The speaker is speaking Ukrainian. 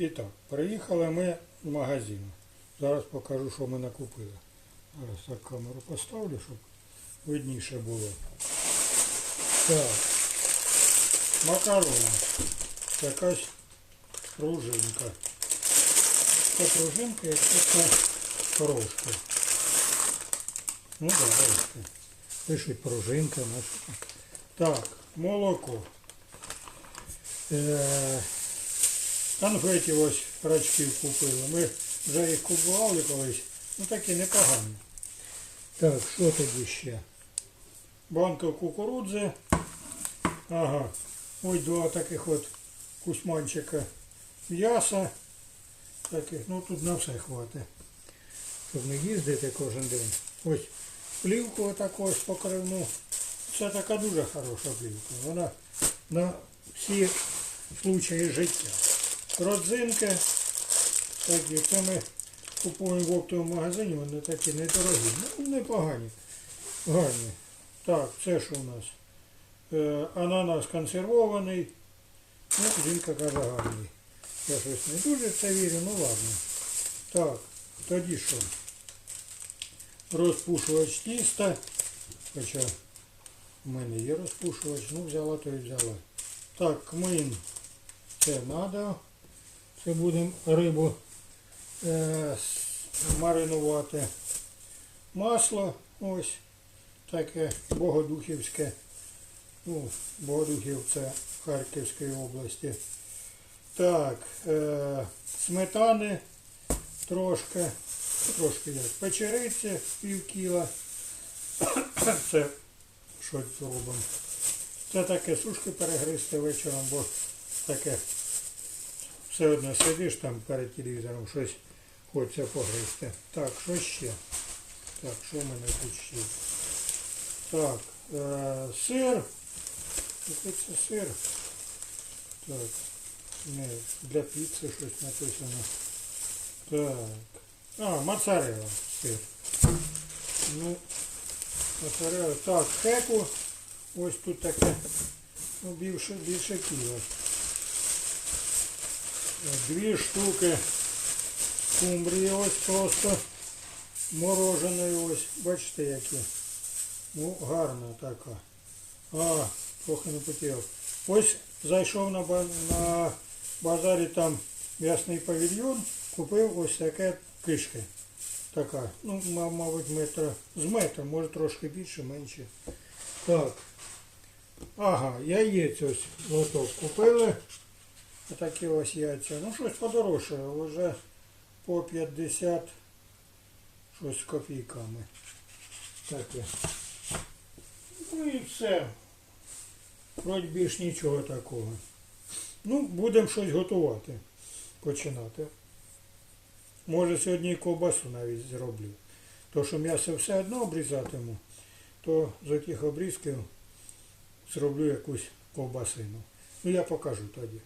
І так, приїхали ми в магазин. Зараз покажу, що ми накупили. Зараз так камеру поставлю, щоб видніше було. Так. Макарони. Якась пружинка. Це пружинка, як це трошки. Ну да, бачите. Пишуть пружинка наша. Так, молоко. Е, конфетів ось рачків купили. Ми вже їх купували колись. Ну такі непогані. Так, що тоді ще? Банка кукурудзи. Ага. Ось два таких от кусманчика м'яса. Таких, ну тут на все хватить. Щоб не їздити кожен день. Ось плівку отаку ось покривну. Це така дуже хороша плівка. Вона на всі случаї життя. Родзинки такі, це ми купуємо в оптовому магазині, вони такі недорогі. Ну, непогані. Гарні. Так, це що у нас? Е, ананас консервований. Ну, жінка каже гарний. Я щось не дуже це вірю, ну ладно. Так, тоді що? Розпушувач тіста. Хоча в мене є розпушувач, ну взяла, то і взяла. Так, кмин. Це треба. Це будемо рибу е, маринувати. Масло ось таке богодухівське. Ну, Богодухів це Харківської області. Так, е, сметани трошки, трошки як печериці пів кіла. Це що робимо? Це таке сушки перегризти вечором, бо таке все одно сидиш там перед телевізором, щось хочеться погризти. Так, що ще? Так, що в мене тут ще? Так, е, сир. Який це сир? Так. Не, для піци щось написано. Так. А, моцарелла сир. Ну, моцарелла. Так, хеку. Ось тут таке. Ну, більше, більше кіло. Дві штуки скумбрії ось просто мороженої ось. Бачите які. Ну, гарна така. А, трохи не потеряв. Ось зайшов на, на базарі там м'ясний павільйон, купив ось таке кишки. Така. Ну, ма- мабуть, метра з метра, може трошки більше, менше. Так. Ага, яєць ось лоток купили. Отакі ось яйця. Ну щось подорожчало, вже по 50 щось з копійками. Таке. Ну і все. Вроді більш нічого такого. Ну, будемо щось готувати. Починати. Може сьогодні і ковбасу навіть зроблю. То, що м'ясо все одно обрізатиму, то з тих обрізків зроблю якусь ковбасину. Ну я покажу тоді.